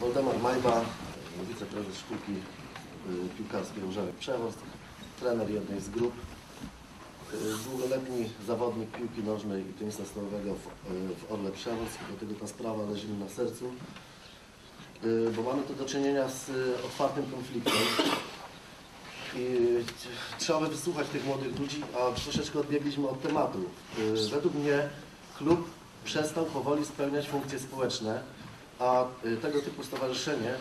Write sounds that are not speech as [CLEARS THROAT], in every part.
Waldemar Majba, wiceprezes szkółki y, piłkarskiej Różewek Przeworsk, trener jednej z grup, y, długoletni zawodnik piłki nożnej i tenisa stołowego w, y, Orle Przeworsk, dlatego ta sprawa leży mi na sercu, bo mamy tu do czynienia z otwartym konfliktem i trzeba by wysłuchać tych młodych ludzi, a troszeczkę odbiegliśmy od tematu. Według mnie klub przestał powoli spełniać funkcje społeczne, a y, tego typu stowarzyszenie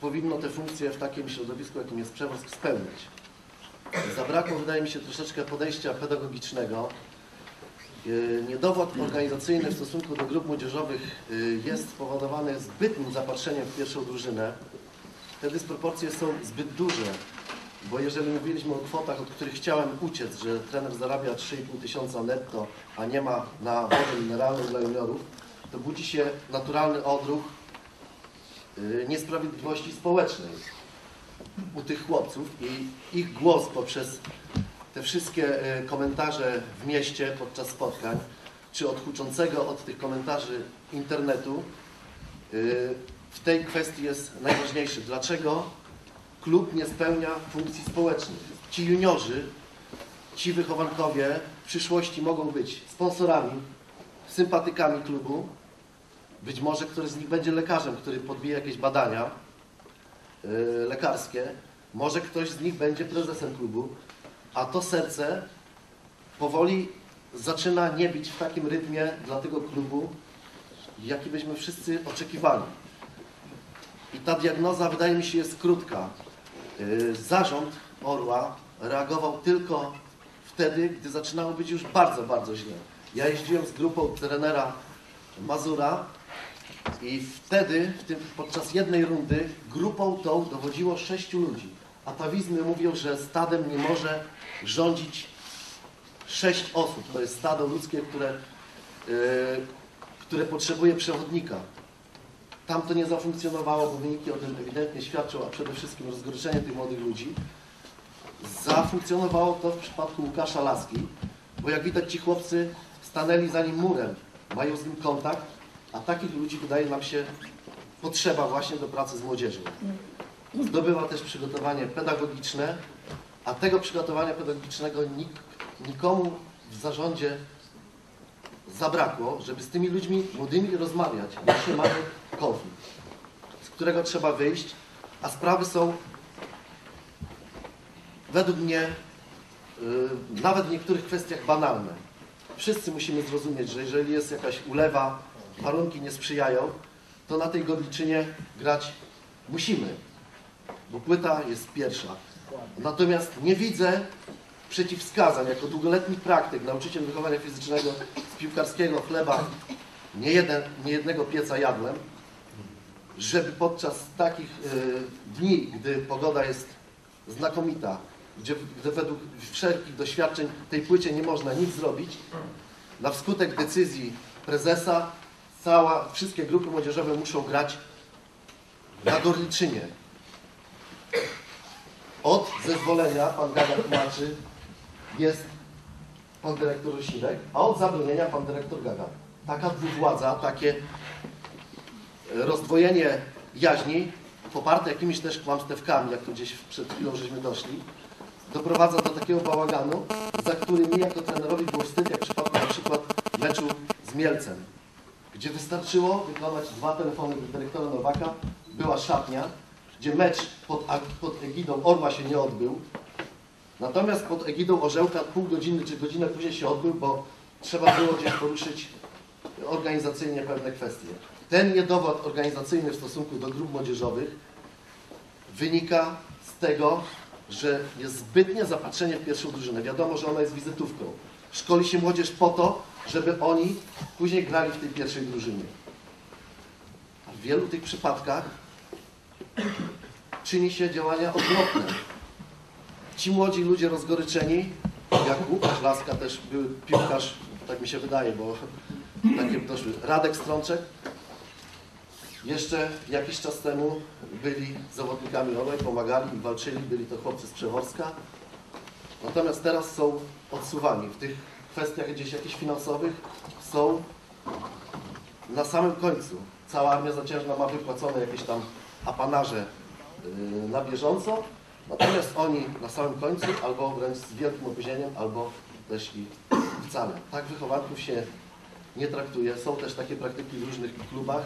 powinno te funkcje w takim środowisku, jakim jest Przeworsk, spełniać. Zabrakło, wydaje mi się, troszeczkę podejścia pedagogicznego. Y, Niedowład organizacyjny w stosunku do grup młodzieżowych y, jest spowodowany zbytnim zapatrzeniem w pierwszą drużynę. Te dysproporcje są zbyt duże, bo jeżeli mówiliśmy o kwotach, od których chciałem uciec, że trener zarabia 3,5 tysiąca netto, a nie ma na wodę mineralną dla juniorów, to budzi się naturalny odruch y, niesprawiedliwości społecznej u tych chłopców i ich głos poprzez te wszystkie y, komentarze w mieście podczas spotkań, czy od huczącego od tych komentarzy internetu, y, w tej kwestii jest najważniejszy. Dlaczego klub nie spełnia funkcji społecznych? Ci juniorzy, ci wychowankowie w przyszłości mogą być sponsorami, sympatykami klubu. Być może któryś z nich będzie lekarzem, który podbije jakieś badania y, lekarskie. Może ktoś z nich będzie prezesem klubu, a to serce powoli zaczyna nie bić w takim rytmie dla tego klubu, jaki byśmy wszyscy oczekiwali. I ta diagnoza wydaje mi się jest krótka. Y, Zarząd Orła reagował tylko wtedy, gdy zaczynało być już bardzo, bardzo źle. Ja jeździłem z grupą trenera Mazura i wtedy, w tym, podczas jednej rundy, grupą tą dowodziło sześciu ludzi. Atawizmy mówią, że stadem nie może rządzić sześć osób. To jest stado ludzkie, które, yy, które potrzebuje przewodnika. Tam to nie zafunkcjonowało, bo wyniki o tym ewidentnie świadczą, a przede wszystkim rozgoryczenie tych młodych ludzi. Zafunkcjonowało to w przypadku Łukasza Laski, bo jak widać ci chłopcy stanęli za nim murem, mają z nim kontakt, a takich ludzi wydaje nam się potrzeba właśnie do pracy z młodzieżą. Zdobywa też przygotowanie pedagogiczne, a tego przygotowania pedagogicznego nik, nikomu w zarządzie zabrakło, żeby z tymi ludźmi młodymi rozmawiać. Jeśli mamy konflikt, z którego trzeba wyjść, a sprawy są według mnie y, nawet w niektórych kwestiach banalne. Wszyscy musimy zrozumieć, że jeżeli jest jakaś ulewa, warunki nie sprzyjają, to na tej godliczynie grać musimy, bo płyta jest pierwsza. Natomiast nie widzę przeciwwskazań, jako długoletni praktyk, nauczyciel wychowania fizycznego z piłkarskiego chleba, nie, jeden, nie jednego pieca jadłem, żeby podczas takich y, dni, gdy pogoda jest znakomita, gdzie, gdy według wszelkich doświadczeń tej płycie nie można nic zrobić, na wskutek decyzji prezesa cała, wszystkie grupy młodzieżowe muszą grać na Gorliczynie. Od zezwolenia, pan Gada tłumaczy, jest pan dyrektor Osinek, a od zabronienia pan dyrektor Gaga. Taka dwuwładza, takie rozdwojenie jaźni, poparte jakimiś też kłamstewkami, jak tu gdzieś przed chwilą żeśmy doszli, doprowadza do takiego bałaganu, za który mi jako trenerowi było wstyd, jak w przypadku na przykład meczu z Mielcem, gdzie wystarczyło wykonać dwa telefony do dyrektora Nowaka, była szatnia, gdzie mecz pod, pod egidą Orła się nie odbył, natomiast pod egidą Orzełka pół godziny czy godzinę później się odbył, bo trzeba było gdzieś poruszyć organizacyjnie pewne kwestie. Ten niedowład organizacyjny w stosunku do grup młodzieżowych wynika z tego, że jest zbytnie zapatrzenie w pierwszą drużynę. Wiadomo, że ona jest wizytówką. Szkoli się młodzież po to, żeby oni później grali w tej pierwszej drużynie. A w wielu tych przypadkach czyni się działania odwrotne. Ci młodzi ludzie rozgoryczeni, jak Łukasz Laska też był piłkarz, tak mi się wydaje, bo takie doszły, Radek Strączek, jeszcze jakiś czas temu byli zawodnikami Orłej, pomagali walczyli, byli to chłopcy z Przeworska. Natomiast teraz są odsuwani. W tych kwestiach gdzieś jakichś finansowych są na samym końcu. cała armia zaciężna ma wypłacone jakieś tam apanarze y, na bieżąco, natomiast oni na samym końcu albo wręcz z wielkim opóźnieniem, albo też i wcale. Tak wychowanków się nie traktuje. Są też takie praktyki w różnych klubach,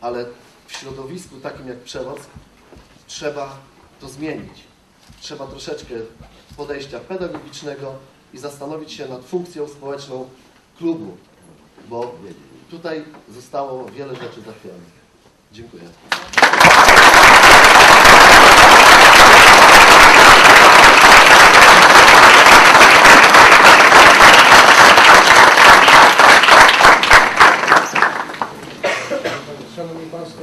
ale w środowisku takim jak Przewoz trzeba to zmienić. Trzeba troszeczkę podejścia pedagogicznego i zastanowić się nad funkcją społeczną klubu, bo tutaj zostało wiele rzeczy zachwianych. Dziękuję. Szanowni Państwo,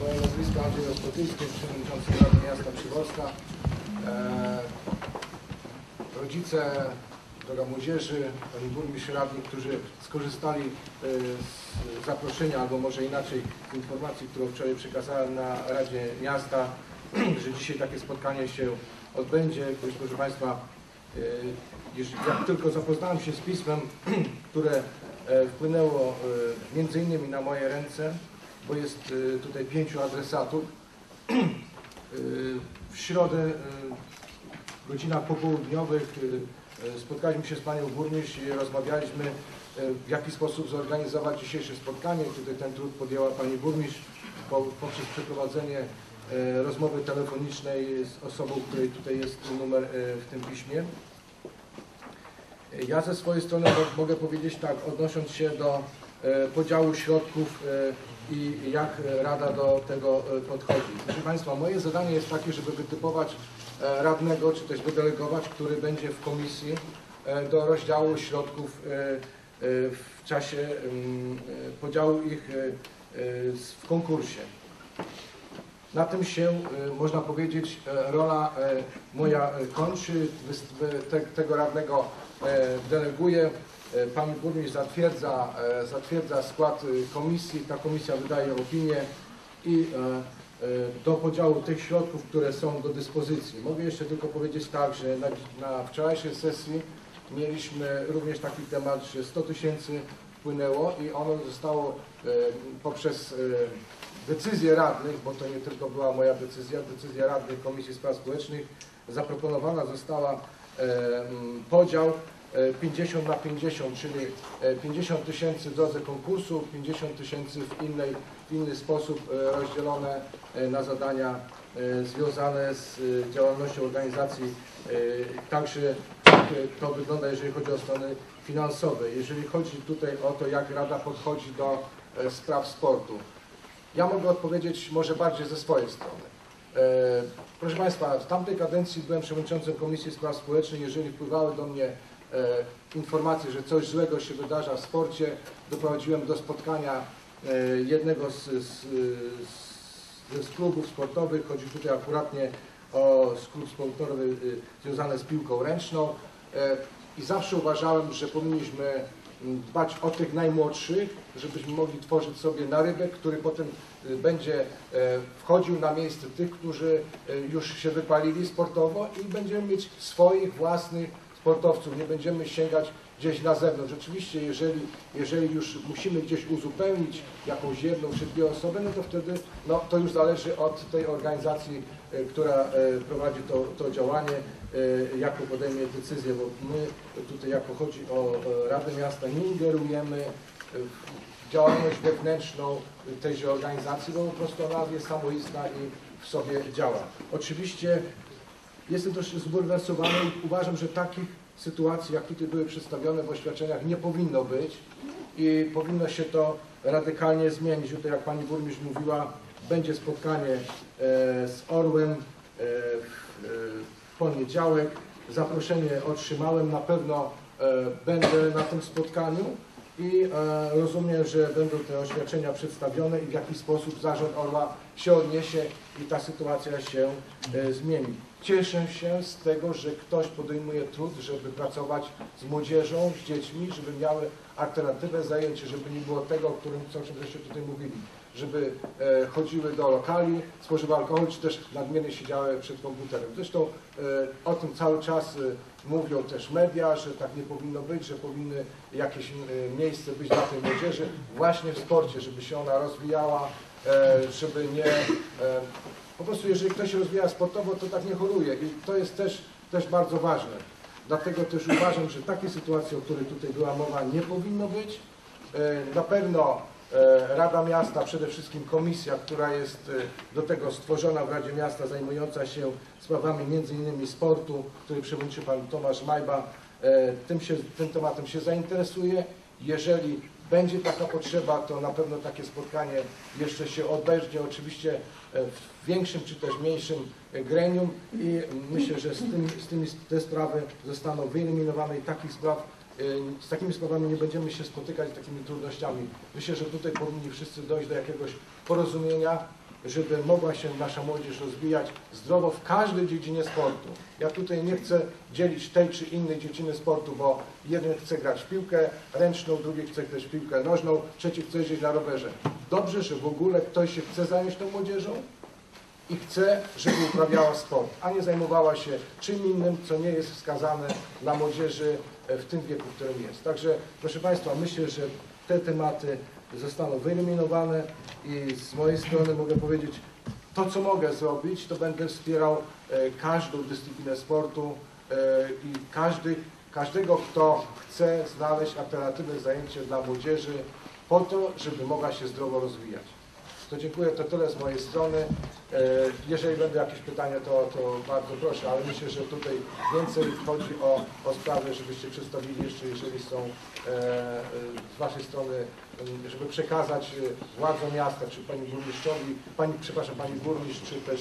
moje nazwisko Andrzej Rozpotyński, przewodniczący Rady Miasta Przywozka. E, rodzice, droga młodzieży, pani burmistrz radni, którzy skorzystali e, z zaproszenia, albo może inaczej z informacji, którą wczoraj przekazałem na Radzie Miasta, [CLEARS THROAT] że dzisiaj takie spotkanie się odbędzie. Gdyż, proszę Państwa, jeż- jak tylko zapoznałem się z pismem, [CLEARS THROAT] które e, wpłynęło e, między innymi na moje ręce, bo jest e, tutaj pięciu adresatów. [CLEARS THROAT] W środę, godzinach popołudniowych e, e, spotkaliśmy się z panią burmistrz i rozmawialiśmy e, w jaki sposób zorganizować dzisiejsze spotkanie. Tutaj ten trud podjęła pani burmistrz po- poprzez przeprowadzenie rozmowy telefonicznej z osobą, której tutaj jest numer w tym piśmie. Ja ze swojej strony mo- mogę powiedzieć tak, odnosząc się do podziału środków i jak Rada do tego podchodzi. Proszę Państwa, moje zadanie jest takie, żeby wytypować radnego, czy też wydelegować, który będzie w komisji e, do rozdziału środków e, e, w czasie mm, e, podziału ich e, e, w konkursie. Na tym się, e, można powiedzieć, e, rola e, moja e, kończy. Tego radnego e, deleguję. E, Pani burmistrz zatwierdza, e, zatwierdza skład e, komisji. Ta komisja wydaje opinię i e, e, do podziału tych środków, które są do dyspozycji. Mogę jeszcze tylko powiedzieć tak, że na, na wczorajszej sesji mieliśmy również taki temat, że 100 tysięcy wpłynęło i ono zostało e, poprzez e, decyzję radnych, bo to nie tylko była moja decyzja, decyzja radnych Komisji Spraw Społecznych, zaproponowana została e, podział e, 50 na 50, czyli e, 50 tysięcy w drodze konkursu, 50 tysięcy w, innej, w inny sposób e, rozdzielone e, na zadania e, związane z działalnością organizacji. Także tak to wygląda, jeżeli chodzi o strony finansowe. Jeżeli chodzi tutaj o to, jak Rada podchodzi do spraw sportu. Ja mogę odpowiedzieć może bardziej ze swojej strony. Proszę Państwa, w tamtej kadencji byłem przewodniczącym Komisji Spraw Społecznych. Jeżeli wpływały do mnie informacje, że coś złego się wydarza w sporcie, doprowadziłem do spotkania jednego z, z, z, z klubów sportowych. Chodzi tutaj akuratnie o klub sportowy y, związany z piłką ręczną. E, I zawsze uważałem, że powinniśmy m, dbać o tych najmłodszych, żebyśmy mogli tworzyć sobie narybek, który potem y, będzie e, wchodził na miejsce tych, którzy e, już się wypalili sportowo i będziemy mieć swoich własnych sportowców. Nie będziemy sięgać gdzieś na zewnątrz. Rzeczywiście, jeżeli, jeżeli już musimy gdzieś uzupełnić jakąś jedną czy dwie osoby, no to wtedy no, to już zależy od tej organizacji, e, która e, prowadzi to, to działanie, e, jaką podejmie decyzję, bo my tutaj, jako chodzi o Radę Miasta, nie ingerujemy w działalność wewnętrzną tejże organizacji, bo po prostu ona jest samoistna i w sobie działa. Oczywiście jestem też zbulwersowany i uważam, że takich sytuacji, jak tutaj były przedstawione w oświadczeniach, nie powinno być i powinno się to radykalnie zmienić. Tutaj, jak Pani Burmistrz mówiła, będzie spotkanie e, z Orłem e, w, e, w poniedziałek. Zaproszenie otrzymałem, na pewno będę na tym spotkaniu i e, rozumiem, że będą te oświadczenia przedstawione i w jaki sposób zarząd Orła się odniesie i ta sytuacja się e, zmieni. Cieszę się z tego, że ktoś podejmuje trud, żeby pracować z młodzieżą, z dziećmi, żeby miały alternatywę zajęcie, żeby nie było tego, o którym co żeście tutaj mówili, żeby e, chodziły do lokali, spożywały alkohol, czy też nadmiernie siedziały przed komputerem. Zresztą e, o tym cały czas e, mówią też media, że tak nie powinno być, że powinny jakieś miejsce być dla tej młodzieży właśnie w sporcie, żeby się ona rozwijała, żeby nie... Po prostu jeżeli ktoś się rozwija sportowo, to tak nie choruje i to jest też, też bardzo ważne. Dlatego też uważam, że takiej sytuacji, o której tutaj była mowa, nie powinno być. Na pewno Rada Miasta, przede wszystkim komisja, która jest e, do tego stworzona w Radzie Miasta, zajmująca się sprawami innymi sportu, który przewodniczy pan Tomasz Majba, e, tym, się, tym tematem się zainteresuje. Jeżeli będzie taka potrzeba, to na pewno takie spotkanie jeszcze się odbędzie, oczywiście e, w większym czy też mniejszym e, gremium i myślę, że z, tym, z tymi te sprawy zostaną wyeliminowane i takich spraw, e, z takimi sprawami nie będziemy się spotykać, z takimi trudnościami. Myślę, że tutaj powinni wszyscy dojść do jakiegoś porozumienia, żeby mogła się nasza młodzież rozwijać zdrowo w każdej dziedzinie sportu. Ja tutaj nie chcę dzielić tej czy innej dziedziny sportu, bo jeden chce grać w piłkę ręczną, drugi chce grać w piłkę nożną, trzeci chce jeździć na rowerze. Dobrze, że w ogóle ktoś się chce zająć tą młodzieżą i chce, żeby uprawiała sport, a nie zajmowała się czym innym, co nie jest wskazane dla młodzieży w tym wieku, w którym jest. Także, proszę Państwa, myślę, że te tematy zostaną wyeliminowane i z mojej strony mogę powiedzieć, to co mogę zrobić, to będę wspierał e, każdą dyscyplinę sportu e, i każdy, każdego, kto chce znaleźć alternatywne zajęcie dla młodzieży po to, żeby mogła się zdrowo rozwijać. To dziękuję, to tyle z mojej strony. E, Jeżeli będą jakieś pytania, to, to bardzo proszę, ale myślę, że tutaj więcej chodzi o, o sprawy, żebyście przedstawili jeszcze, jeżeli są e, z Waszej strony, e, żeby przekazać e, władzom miasta, czy Pani Burmistrzowi, Pani, przepraszam, Pani Burmistrz, czy też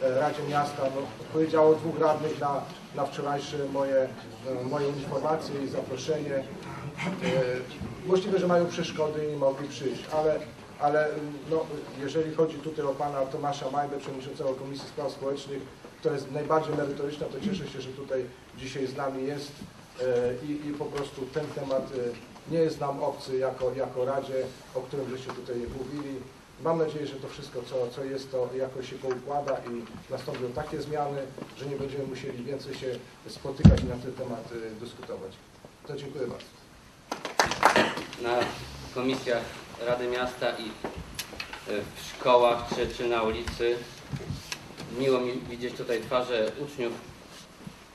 Radzie Miasta. No, odpowiedziało dwóch radnych na, na wczorajsze moje, moje informacje i zaproszenie. Możliwe, że mają przeszkody i nie mogli przyjść, ale ale no, jeżeli chodzi tutaj o pana Tomasza Majbę, przewodniczącego Komisji Spraw Społecznych, to jest najbardziej merytoryczna, to cieszę się, że tutaj dzisiaj z nami jest e, i, i po prostu ten temat e, nie jest nam obcy jako, jako Radzie, o którym żeście tutaj mówili. Mam nadzieję, że to wszystko, co, co jest, to jakoś się poukłada i nastąpią takie zmiany, że nie będziemy musieli więcej się spotykać i na ten temat e, dyskutować. To dziękuję bardzo. na komisjach Rady Miasta i y, w szkołach czy, czy na ulicy. Miło mi widzieć tutaj twarze uczniów,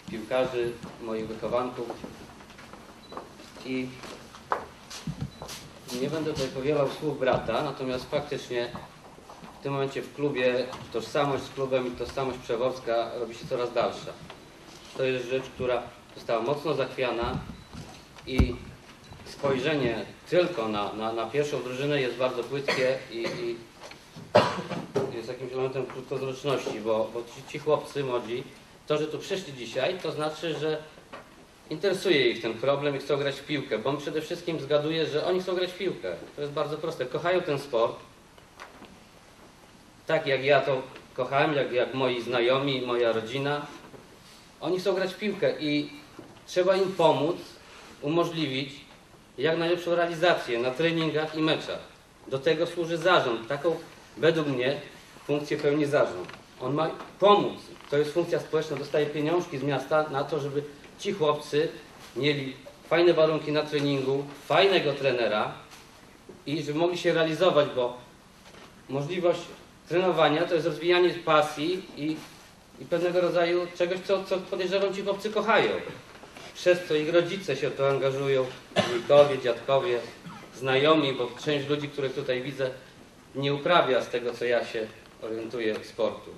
piłkarzy, moich wychowanków. I nie będę tutaj powielał słów brata, natomiast faktycznie w tym momencie w klubie tożsamość z klubem i tożsamość przewodzka robi się coraz dalsza. To jest rzecz, która została mocno zachwiana i spojrzenie tylko na, na, na pierwszą drużynę jest bardzo płytkie i, i jest jakimś elementem krótkowzroczności, bo, bo ci, ci chłopcy młodzi, to, że tu przyszli dzisiaj, to znaczy, że interesuje ich ten problem i chcą grać w piłkę, bo on przede wszystkim zgaduje, że oni chcą grać w piłkę. To jest bardzo proste. Kochają ten sport, tak jak ja to kochałem, jak, jak moi znajomi, moja rodzina. Oni chcą grać w piłkę i trzeba im pomóc, umożliwić jak najlepszą realizację na treningach i meczach. Do tego służy zarząd. Taką, według mnie, funkcję pełni zarząd. On ma pomóc. To jest funkcja społeczna. Dostaje pieniążki z miasta na to, żeby ci chłopcy mieli fajne warunki na treningu, fajnego trenera i żeby mogli się realizować, bo możliwość trenowania to jest rozwijanie pasji i, i pewnego rodzaju czegoś, co, co podejrzewam ci chłopcy kochają przez co ich rodzice się to angażują, wujkowie, dziadkowie, znajomi, bo część ludzi, których tutaj widzę, nie uprawia z tego, co ja się orientuję sportu.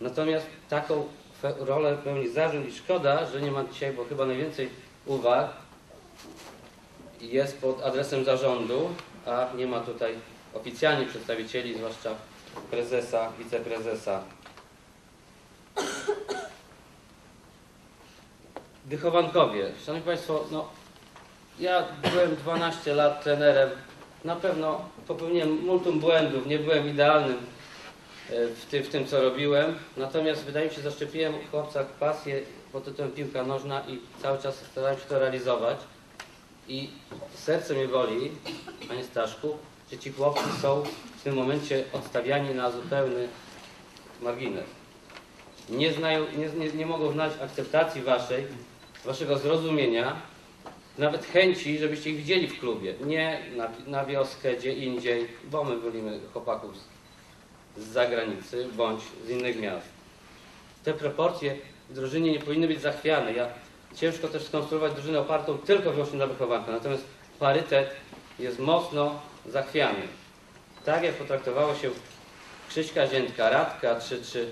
Natomiast taką rolę pełni zarząd i szkoda, że nie ma dzisiaj, bo chyba najwięcej uwag jest pod adresem zarządu, a nie ma tutaj oficjalnie przedstawicieli, zwłaszcza prezesa, wiceprezesa Wychowankowie. Szanowni Państwo, no, ja byłem 12 lat trenerem. Na pewno popełniłem multum błędów, nie byłem idealnym e, w, ty, w tym, co robiłem. Natomiast wydaje mi się, zaszczepiłem w chłopcach pasję pod tytułem piłka nożna i cały czas starałem się to realizować. I serce mnie boli, panie Staszku, że ci chłopcy są w tym momencie odstawiani na zupełny margines. Nie, znają, nie, nie, nie mogą znać akceptacji waszej, waszego zrozumienia, nawet chęci, żebyście ich widzieli w klubie. Nie na, na wioskę, gdzie indziej, bo my wolimy chłopaków z, z zagranicy bądź z innych miast. Te proporcje w drużynie nie powinny być zachwiane. Ja ciężko też skonstruować drużynę opartą tylko wyłącznie na wychowankę. Natomiast parytet jest mocno zachwiany. Tak jak potraktowało się Krzyśka Ziętka, Radka czy, czy,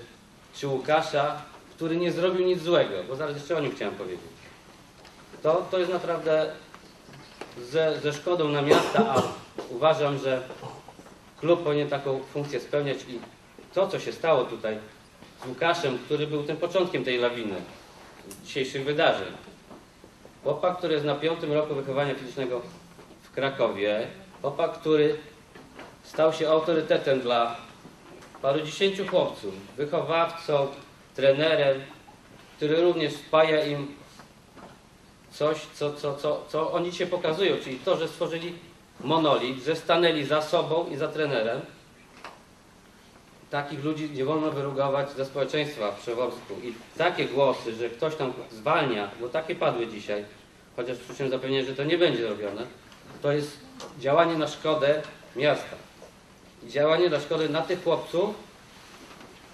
czy Łukasza, który nie zrobił nic złego, bo zaraz jeszcze o nim chciałem powiedzieć. To, to jest naprawdę ze, ze szkodą na miasta, a uważam, że klub powinien taką funkcję spełniać i to, co się stało tutaj z Łukaszem, który był tym początkiem tej lawiny dzisiejszych wydarzeń. Chłopak, który jest na piątym roku wychowania fizycznego w Krakowie, chłopak, który stał się autorytetem dla paru dziesięciu chłopców, wychowawcą, trenerem, który również wpaja im coś, co, co, co, co oni się pokazują, czyli to, że stworzyli monolit, że stanęli za sobą i za trenerem. Takich ludzi nie wolno wyrugować ze społeczeństwa w Przeworsku. I takie głosy, że ktoś tam zwalnia, bo takie padły dzisiaj, chociaż przy zapewnienie, że to nie będzie robione, to jest działanie na szkodę miasta. Działanie na szkodę na tych chłopców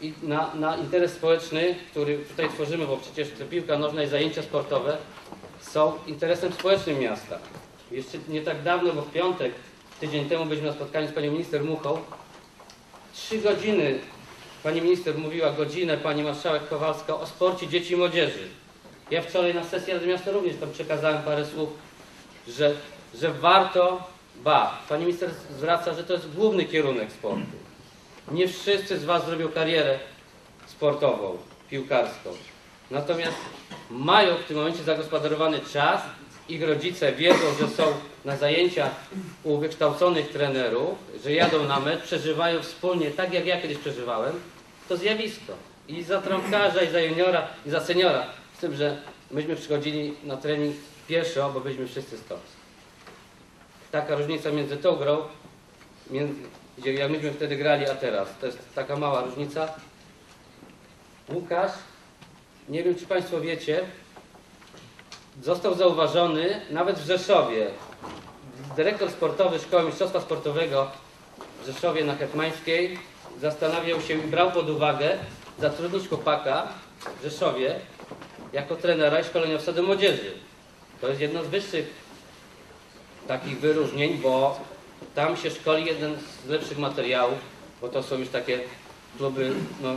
i na, na interes społeczny, który tutaj tworzymy, bo przecież piłka nożna i zajęcia sportowe są interesem społecznym miasta. Jeszcze nie tak dawno, bo w piątek, tydzień temu byliśmy na spotkaniu z panią minister Muchą. Trzy godziny pani minister mówiła, godzinę pani marszałek Kowalska o sporcie dzieci i młodzieży. Ja wczoraj na sesji Rady Miasta również tam przekazałem parę słów, że, że warto, ba, pani minister zwraca, że to jest główny kierunek sportu. Nie wszyscy z Was zrobią karierę sportową, piłkarską. Natomiast mają w tym momencie zagospodarowany czas, ich rodzice wiedzą, że są na zajęciach u wykształconych trenerów, że jadą na mecz, przeżywają wspólnie, tak jak ja kiedyś przeżywałem, to zjawisko. I za trąbkarza, i za juniora, i za seniora. Z tym, że myśmy przychodzili na trening pieszo, bo byliśmy wszyscy stąd. Taka różnica między tą grą, między, jak myśmy wtedy grali, a teraz. To jest taka mała różnica. Łukasz, nie wiem czy Państwo wiecie, został zauważony nawet w Rzeszowie. Dyrektor sportowy Szkoły Mistrzostwa Sportowego w Rzeszowie na Hetmańskiej zastanawiał się i brał pod uwagę zatrudnić chłopaka w Rzeszowie jako trenera i szkoleniowca do młodzieży. To jest jedno z wyższych takich wyróżnień, bo tam się szkoli jeden z lepszych materiałów, bo to są już takie kluby no,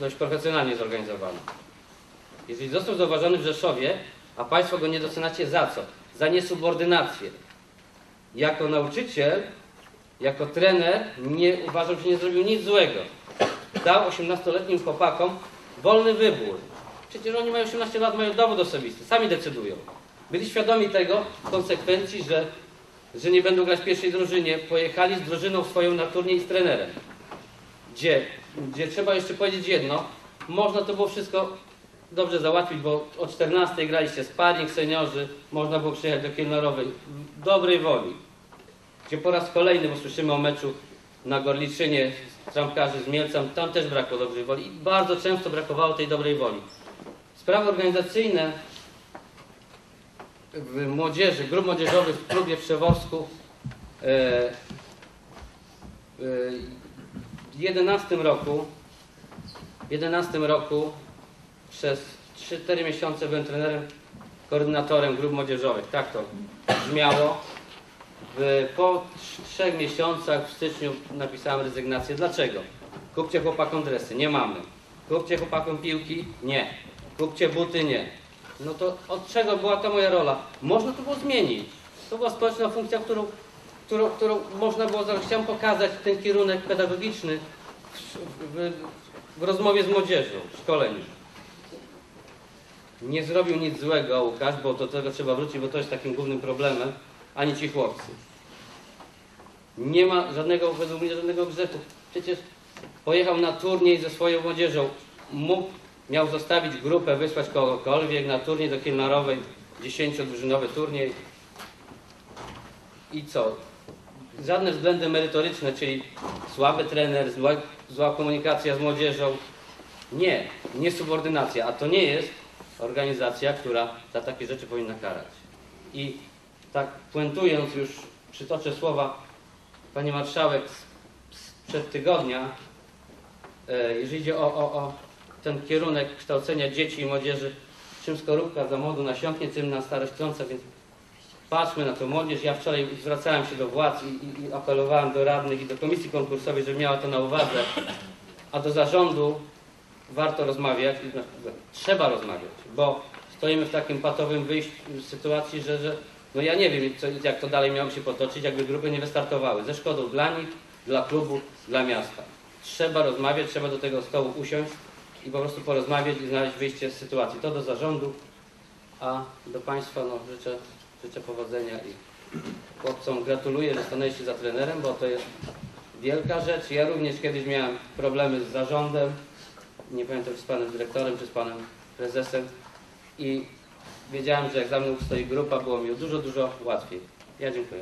dość profesjonalnie zorganizowane. Jeżeli został zauważony w Rzeszowie, a Państwo go nie doceniacie za co? Za niesubordynację. Jako nauczyciel, jako trener nie uważam, że nie zrobił nic złego. Dał 18-letnim chłopakom wolny wybór. Przecież oni mają 18 lat, mają dowód osobisty, sami decydują. Byli świadomi tego, konsekwencji, że, że nie będą grać w pierwszej drużynie. Pojechali z drużyną swoją na turniej z trenerem. Gdzie, gdzie trzeba jeszcze powiedzieć jedno, można to było wszystko dobrze załatwić, bo o 14 graliście sparring, seniorzy, można było przyjechać do Kielnorowej w dobrej woli. Gdzie po raz kolejny, bo słyszymy o meczu na Gorliczynie trampkarzy z Mielcem, tam też brakło dobrej woli i bardzo często brakowało tej dobrej woli. Sprawy organizacyjne w młodzieży, grup młodzieżowych w klubie w Przeworsku e, e, w 11 roku w 11 roku przez 3-4 miesiące byłem trenerem, koordynatorem grup młodzieżowych. Tak to brzmiało. Po trz- trzech miesiącach w styczniu napisałem rezygnację. Dlaczego? Kupcie chłopakom dresy. Nie mamy. Kupcie chłopakom piłki. Nie. Kupcie buty. Nie. No to od czego była ta moja rola? Można to było zmienić. To była społeczna funkcja, którą, którą, którą można było. Chciałem pokazać ten kierunek pedagogiczny w, w, w rozmowie z młodzieżą, w szkoleniu. Nie zrobił nic złego Łukasz, bo do tego trzeba wrócić, bo to jest takim głównym problemem, ani ci chłopcy. Nie ma żadnego, według mnie, żadnego grzechu. Przecież pojechał na turniej ze swoją młodzieżą. Mógł, miał zostawić grupę, wysłać kogokolwiek na turniej do Kielnarowej, 10-drużynowy turniej. I co? Żadne względy merytoryczne, czyli słaby trener, zła, zła komunikacja z młodzieżą. Nie, nie subordynacja, a to nie jest organizacja, która za takie rzeczy powinna karać. I tak puentując już, przytoczę słowa Pani Marszałek sprzed tygodnia, e, jeżeli idzie o, o, o ten kierunek kształcenia dzieci i młodzieży, czym skorupka za młodu nasiąknie, tym na starość trąca, więc patrzmy na tę młodzież. Ja wczoraj zwracałem się do władz i, i, i apelowałem do radnych i do komisji konkursowej, żeby miała to na uwadze, a do zarządu warto rozmawiać, i trzeba rozmawiać, bo stoimy w takim patowym wyjściu, sytuacji, że, że no ja nie wiem, co, jak to dalej miało się potoczyć, jakby grupy nie wystartowały. Ze szkodą dla nich, dla klubu, dla miasta. Trzeba rozmawiać, trzeba do tego stołu usiąść i po prostu porozmawiać i znaleźć wyjście z sytuacji. To do zarządu, a do Państwa no, życzę, życzę powodzenia i chłopcom gratuluję, że stanęliście za trenerem, bo to jest wielka rzecz. Ja również kiedyś miałem problemy z zarządem, nie pamiętam czy z panem dyrektorem, czy z panem prezesem i wiedziałem, że jak za mną stoi grupa, było mi dużo, dużo łatwiej. Ja dziękuję.